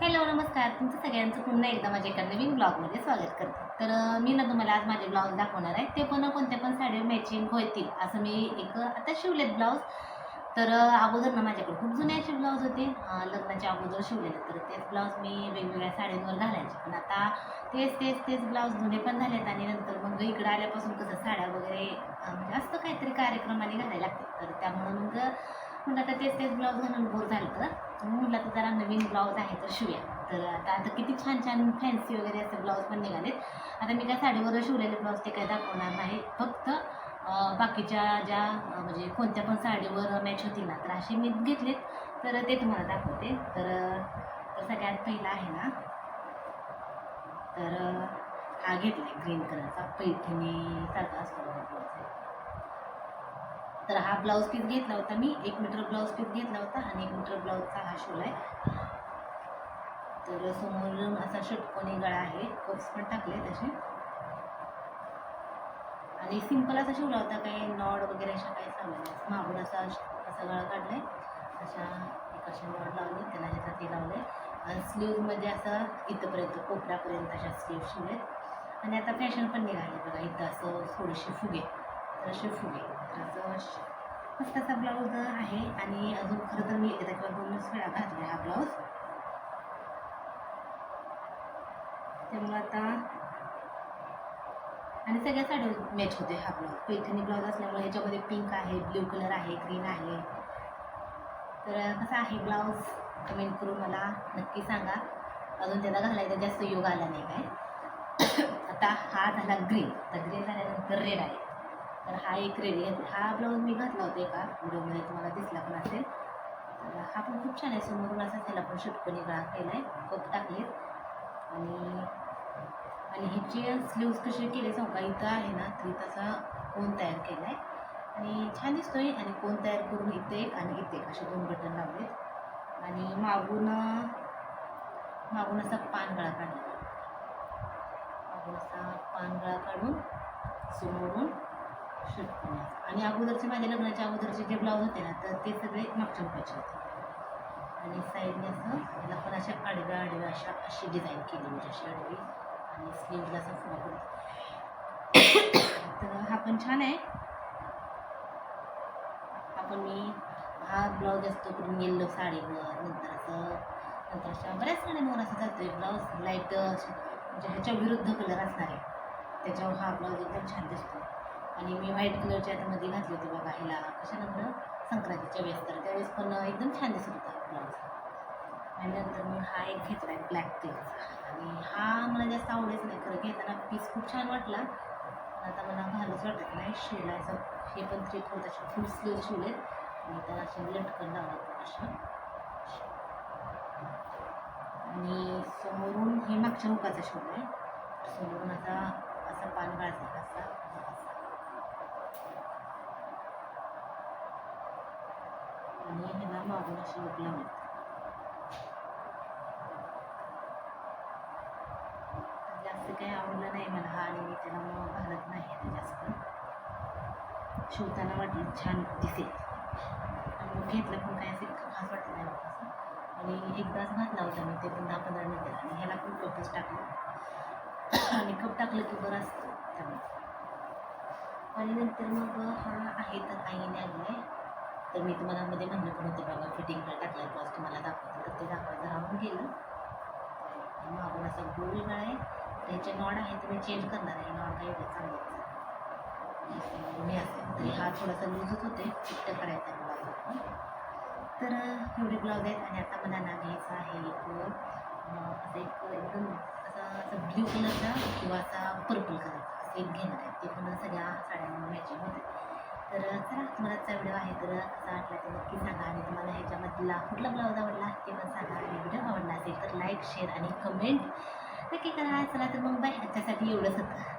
Hello नमस्कार. तुमचं सगळ्यांचं पुन्हा एकदा माझ्या एका नवीन ब्लॉगमध्ये स्वागत करते. तर मी ना तुम्हाला आज माझे ब्लाऊज दाखवणार आहे. ते पण कोणत्या पण साडीवर मॅचिंग होतील असं मी एक आता शिवलेत ब्लाऊज तर अगोदर ना माझ्याकडे खूप जुने असे ब्लाऊज होते. लग्नाच्या अगोदर शिवलेले. तर तेच ब्लाऊज मी वेगवेगळ्या साड्यांवर घालायचे. पण आता तेच तेच तेच ब्लाऊज जुने पण झालेत आणि नंतर मग इकडं आल्यापासून कसं साड्या वगैरे म्हणजे असतं काहीतरी कार्यक्रमाने घालायला लागते तर त्यामुळं मग म्हणलं आता तेच तेच ब्लाऊज घालून बोर झालं तर म्हटलं तर जरा नवीन ब्लाऊज आहे तर शिवूया. तर आता आता किती छान छान फॅन्सी वगैरे असे ब्लाऊज पण निघालेत. आता मी काय साडीवर शिवलेले ब्लाऊज ते काय दाखवणार नाही. फक्त बाकीच्या ज्या म्हणजे कोणत्या पण साडीवर मॅच होतील ना तर असे मी घेतलेत. तर ते तुम्हाला दाखवते. तर तर सगळ्यात पहिला आहे ना तर हा घेतला आहे ग्रीन कलरचा पैठणी सारखा असतो तर हा ब्लाऊज पीस घेतला होता मी एक मीटर ब्लाऊज पीस घेतला होता आणि एक मीटर ब्लाऊजचा हा शिवलाय तर समोरून असा षटकोनी गळा आहे कप्स पण टाकले तसे आणि सिंपल असा शिवला होता काही नॉड वगैरे अशा काही चालल्या नाही. मागून असा असा गळा काढलाय. अशा एक अशा नॉड लावले त्याला ह्याचा ते लावले. आणि स्लीवमध्ये असं इथंपर्यंत कोपऱ्यापर्यंत अशा स्लीव शिवलेत. आणि आता फॅशन पण निघाले बघा इथं असं थोडेसे फुगे. असे फुगे तर असं श- मस्त. असा ब्लाऊज आहे आणि अजून खरं तर मी एकदा किंवा दोनच वेळा घातला हा ब्लाऊज. त्यामुळे आता आणि सगळ्या साड्या मॅच होते हा ब्लाऊज. पैठणी ब्लाऊज असल्यामुळे ह्याच्यामध्ये पिंक आहे ब्ल्यू कलर आहे ग्रीन आहे. तर कसा आहे ब्लाऊज? कमेंट करून मला नक्की सांगा. अजून त्याला घालायचा जास्त योग आला नाही काय. आता हा झाला ग्रीन तर ग्रीन झाल्यानंतर रेड आहे. तर हा एक रेडी आहे. हा ब्लाऊज मी घातला होता एका व्हिडिओमध्ये तुम्हाला दिसला पण असेल. तर हा पण खूप छान आहे. समोरून असा त्याला पण षटकोनी गळा केला आहे कप टाकलेत आणि आणि ह्याचे स्लीव्स कसे केले सांगू का? इथं आहे ना तर इथं असा कोण तयार केला आहे आणि छान दिसतोय. आणि कोण तयार करून इथे एक आणि इथे एक असे दोन बटन लावलेत. आणि मागून मागून असा पानगळा काढला मागून असा पानगळा काढून समोरून षटकोनी आणि अगोदरचे माझ्या लग्नाच्या अगोदरचे जे ब्लाऊज होते ना तर ते सगळे मागच्या मुखाचे होते. आणि साईडने असं याला पण अशा आडव्या आडव्या अशा अशी डिझाईन केली म्हणजे अशी आडवी आणि स्लीवला असा फ्रॉक तर हा पण छान आहे. हा पण मी हा ब्लाऊज असतो करून येल्लो साडीवर नंतर असं नंतर अशा बऱ्याच साड्यांवर असं जातो ब्लाऊज लाइट म्हणजे ह्याच्या विरुद्ध कलर असणार. आहे त्याच्यावर हा ब्लाऊज एकदम छान दिसतो आणि मी व्हाईट कलरच्या आतमध्ये घातली होती बघा ह्याला कशानंतर? संक्रांतीच्या वेळेस. तर त्यावेळेस पण एकदम छान दिसत होता ब्लाऊज आणि नंतर मी हा एक घेतला आहे ब्लॅक कलरचा आणि हा मला जास्त आवडेच नाही. खरं घेताना पीस खूप छान वाटला. आता मला घालूच वाटत नाही. शिवलायचं. हे पण थ्री फोर्थ असे फुल स्लीव शिवले आणि त्याला असे लटकन लावलं असं आणि समोरून हे मागच्या मुखाचा शिवलं आहे समोरून आता असा पान काढायचा असा असा. आणि ह्याला मागून अशी लूक जास्त काही आवडलं नाही मला हा आणि मी त्याला मग घालत नाही आता जास्त. शिवताना वाटलं छान दिसेल. आणि मग घेतलं पण काय असेल खास वाटलं नाही मला असं. आणि एकदाच घातला होता मी ते पण दहा पंधरा मिनिटं. आणि ह्याला पण कपच टाकलं. आणि कप टाकलं की बरं असतं. त्यामुळे आणि नंतर मग हा आहे तर आईने आहे तर मी तुम्हाला मध्ये म्हणलं पण होते बघा फिटिंगला टाकला ब्लाऊज तुम्हाला दाखवतो. तर ते दाखवायचं राहून गेलं. मागून असा गोल गळा आहे. त्याचे नॉड आहे तुम्ही चेंज करणार आहे. नॉड काही एवढं चांगलं मी असं तरी हा थोडासा लूजच होते फिट्ट करायचा ब्लाउज आपण तर एवढे ब्लाउज आहेत आणि आता मला ना घ्यायचा आहे एक असं एक एकदम असा असा ब्ल्यू कलरचा किंवा असा पर्पल कलरचा एक घेणार आहे ते पण सगळ्या साड्यांवर मॅचिंग होते तर चला तुम्हाला आजचा व्हिडिओ आहे तर कसा वाटला ते नक्की सांगा आणि तुम्हाला ह्याच्यामधला कुठला ब्लाऊज आवडला ते पण सांगा आणि व्हिडिओ आवडला असेल तर लाईक शेअर आणि कमेंट नक्की करा. चला तर मग बाय आजच्यासाठी एवढंच होतं.